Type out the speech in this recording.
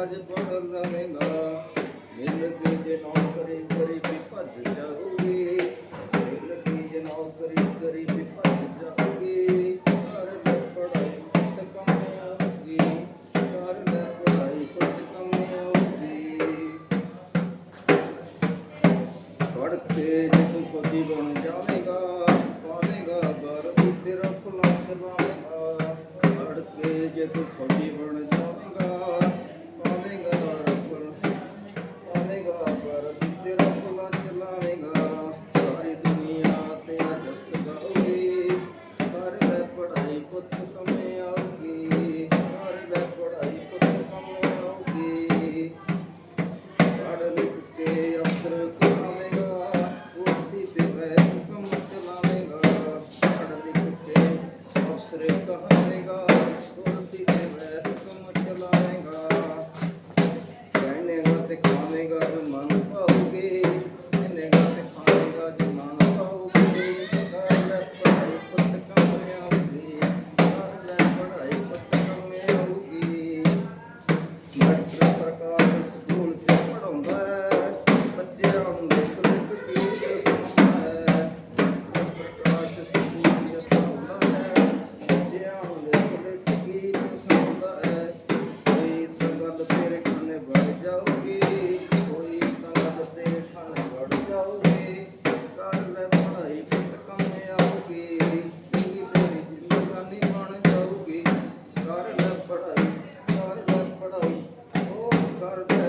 ਰਾਜ ਪੜ ਲਵੇਂਗਾ। ਮਿਹਨਤ ਜੇ ਨੌਕਰੀ ਕਰੀ ਵੀ ਭੱਜ ਜਾਊਗੀ। ਮਿਹਨਤ ਜੇ ਨੌਕਰੀ ਕਰੀ ਵੀ ਭੱਜ ਜਾਊਗੀ। ਘਰ ਦਾ ਪੜਾਈ ਕੁੱਟ ਕੰਮੇ ਆਉਗੀ ਘਰ ਦਾ ਪੜਾਈ ਕੁੱਟ ਕੰਮੇ ਆਉਗੀ ਪੜ ਕੇ ਜੇ ਤੂੰ ਫੌਜੀ ਬਣ ਜਾਵੇਂਗਾ, ਪਾਵੇਂਗਾ ਬਾਰਦੀ ਤੇਰਾ ਫੁਲਾ ਕਰਵਾਵੇਂਗਾ। ਪੜ ਕੇ ਜੇ ਤੂੰ ਫੌਜੀ ਬਣ ਜਾਵੇਂਗਾ ਤੇ ਖਾਵੇਂਗਾ ਜੋ ਮਨ ਸੈਂਟਰ ਸਰਕਾਰ ਸਕੂਲ ਚ ਪੜਾਉਂਦਾ ਹੈ ਬੱਚਿਆਂ ਨੂੰ ਦੇਖ ਦੇਖ ਕੇ ਸਿਖਾਉਂਦਾ ਹੈ ਸਰਕਾਰ ਸਕੂਲ ਚ ਪੜਾਉਂਦਾ ਹੈ ਬੱਚਿਆਂ ਨੂੰ ਦੇਖ ਦੇਖ ਕੇ ਸਿਖਾਉਂਦਾ ਹੈ ਕੋਈ ਤਾਂ ਗੱਲ ਤੇਰੇ ਖਾਨੇ ਵੜ ਜਾਊਗੀ ਕੋਈ ਤਾਂ ਗੱਲ ਤੇਰੇ ਖਾਨੇ ਵੜ ਜਾਊਗੀ ਕਰ ਲੈ ਪੜਾਈ ਪੁੱਤ ਕੰਮ ਆਉਗੀ ਕੀ ਤੇਰੀ ਜ਼ਿੰਦਗੀ ਬਣ ਜਾਊਗੀ ধর্ম